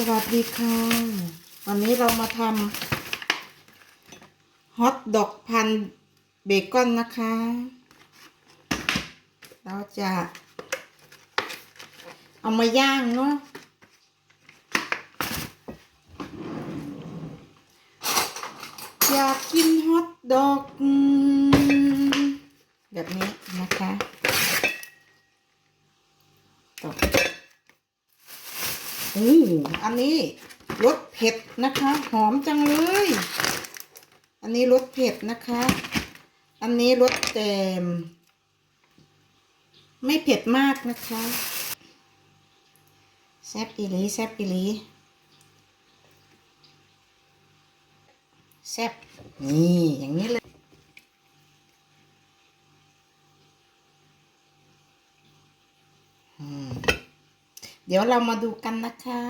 สวัสดีค่ะ วันนี้เรามาทำฮอทดอกพันเบคอนนะคะ เราจะเอามาย่างเนาะอยากกินฮอทดอกแบบนี้นะคะต่อ อันนี้รสเผ็ดนะคะ หอมจังเลย อันนี้รสเผ็ดนะคะ อันนี้รสแกมไม่เผ็ดมากนะคะแซ่บอีหลีแซ่บอีหลีแซ่บนี่อย่างนี้เลยเดี๋ยวเรามาดูกันนะคะ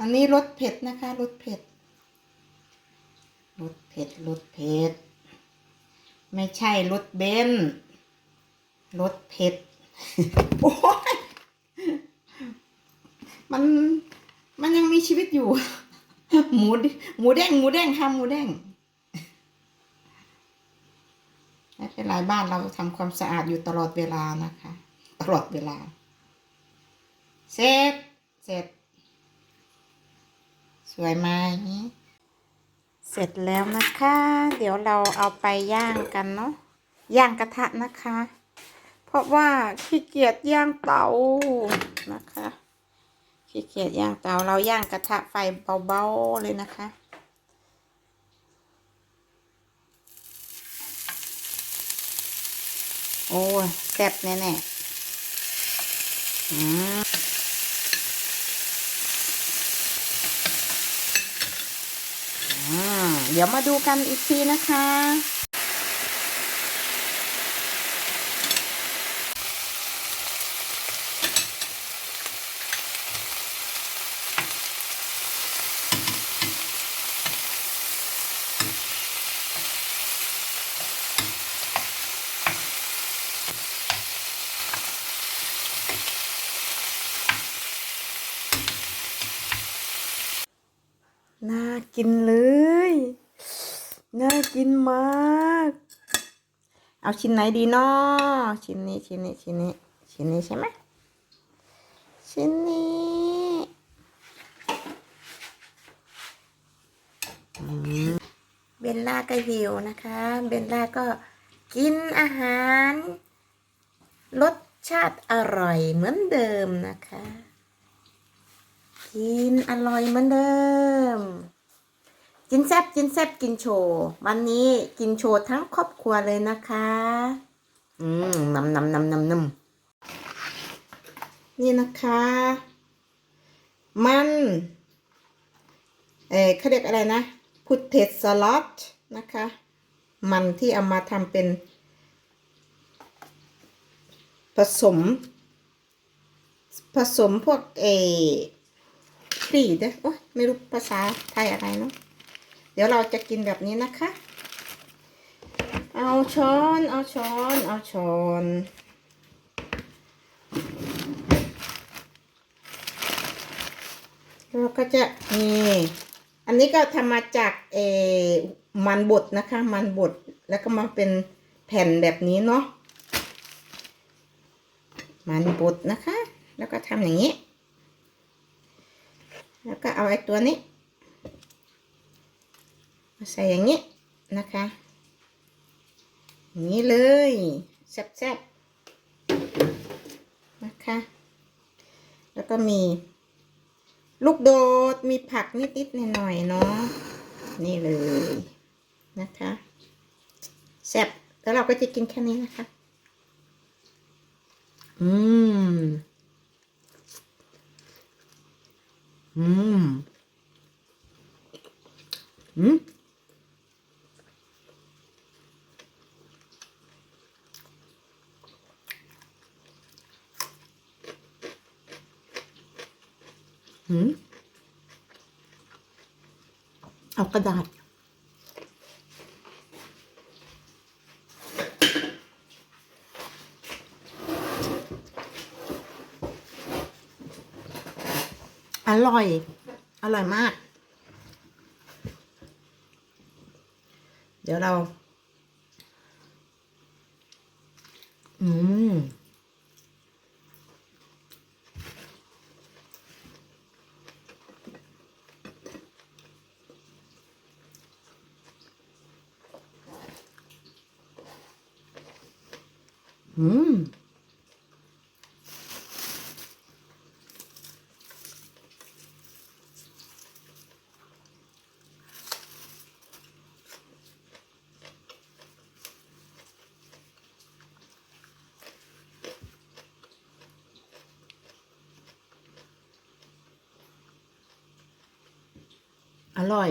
อันนี้รสเผ็ดนะคะรสเผ็ดรสเผ็ดรสเผ็ด ไม่ใช่รสเบนรสเผ็ดโอ้ยมันมันยังมีชีวิตอยู่ หมูหมูแดงหมูแดงค่ะหมูแดงไม่เป็นไรบ้านเราทำความสะอาดอยู่ตลอดเวลานะคะ ตลอดเวลา เสร็จเสร็จ วยไหมเสร็จแล้วนะคะ เดี๋ยวเราเอาไปย่างกันเนาะย่างกระทะนะคะ เพราะว่าขี้เกียจย่างเตานะคะขี้เกียจย่างเตาเราย่างกระทะไฟเบาๆเลยนะคะโอ้ยแซ่บแน่ๆอืมอ่า เดี๋ยวมาดูกันอีกทีนะคะ น่ากินเลย น่ากินมาก เอาชิ้นไหนดีเนาะชิ้นนี้ชิ้นนี้ชิ้นนี้ชิ้นนี้ใช่ไหมชิ้นนี้เบลล่าก็หิวนะคะ เบลล่าก็กินอาหารรสชาติอร่อยเหมือนเดิมนะคะ กินอร่อยเหมือนเดิม กินแซบกินแซบกินโชว์ วันนี้กินโชว์ทั้งครอบครัวเลยนะคะ อืมนำนำนำนำนำนี่นะคะ มันเออเขาเรียกอะไรนะพุทเทสสลัดนะคะ มันที่เอามาทำเป็น ผสม ผสมพวกเออกรีดนะโอ้ยไม่รู้ภาษาไทยอะไรเนาะเดี๋ยวเราจะกินแบบนี้นะคะ เอาช้อน เอาช้อน เอาช้อนเราก็จะนี่อันนี้ก็ทำมาจากเอมันบดนะคะ มันบดแล้วก็มาเป็นแผ่นแบบนี้เนาะมันบดนะคะ แล้วก็ทำอย่างนี้ แล้วก็เอาไอ้ตัวนี้ มาใส่อย่างนี้นะคะ อย่างนี้เลยแซ่บๆนะคะ แล้วก็มี ลูกโดดมีผักนิดๆหน่อยๆเนาะนี่เลยนะคะแซ่บแล้วเราก็จะกินแค่นี้นะคะ อืม อืม อืม กระดาษ อร่อย อร่อยมาก เดี๋ยวเรา อืมอร่อย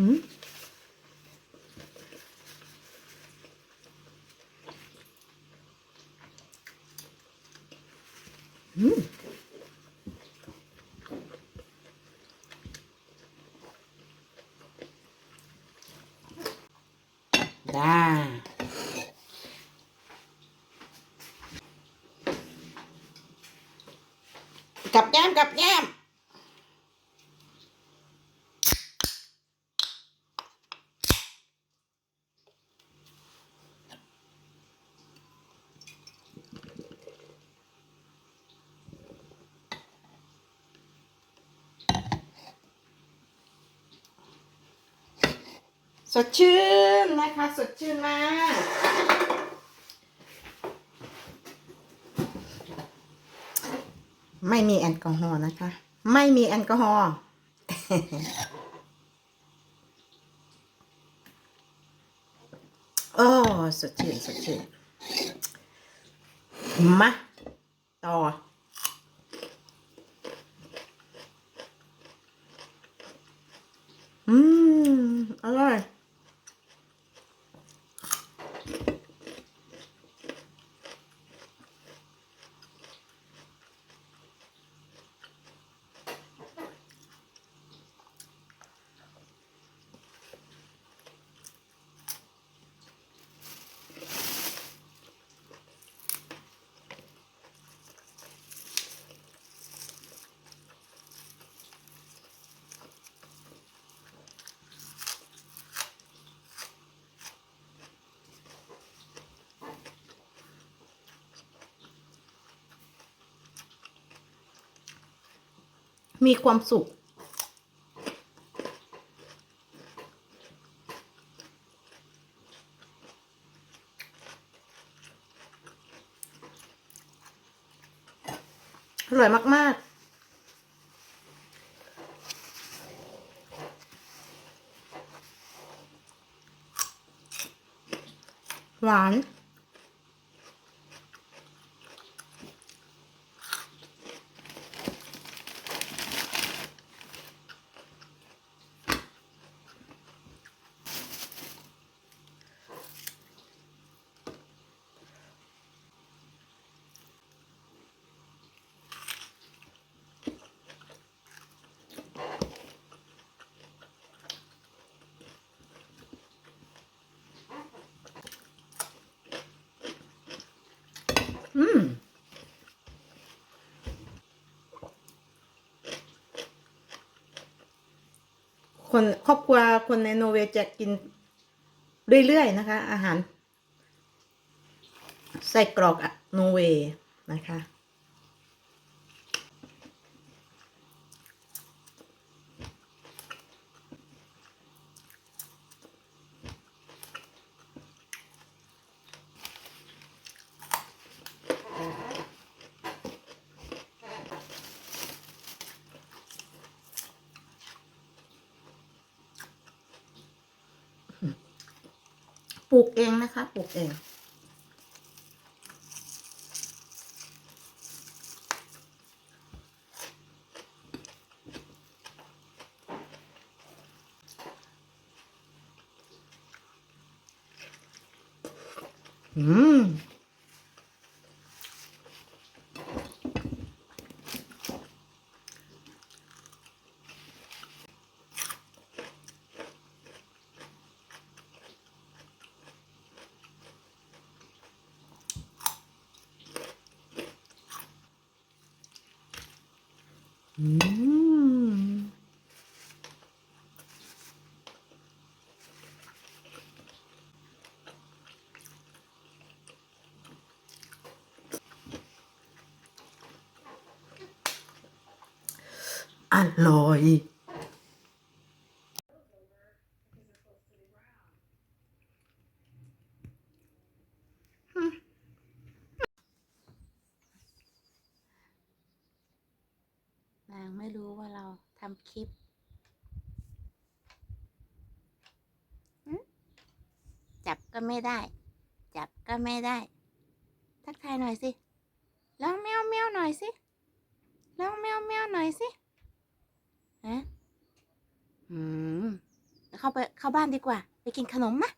อืมอืมได้กับแก้มกับแก้ม สดชื่นนะคะ สดชื่นมากไม่มีแอลกอฮอล์นะคะ ไม่มีแอลกอฮอล์โอ้สดชื่นสดชื่นมาต่อม อร่อย มีความสุข อร่อยมาก ๆหวาน คนครอบครัวคนในโนเวย์จะกินเรื่อยๆนะคะ อาหาร ใส่กรอกอะโนเวย์นะคะ ปลูกเองนะคะปลูกเองอืม อร่อย นางไม่รู้ว่าเราทำคลิปหึ จับก็ไม่ได้ จับก็ไม่ได้ ทักทายหน่อยสิร้องแมวแมวหน่อยสิร้องแมวแมวหน่อยสิฮะอืมเข้าไปเข้าบ้านดีกว่า ไปกินขนมมะ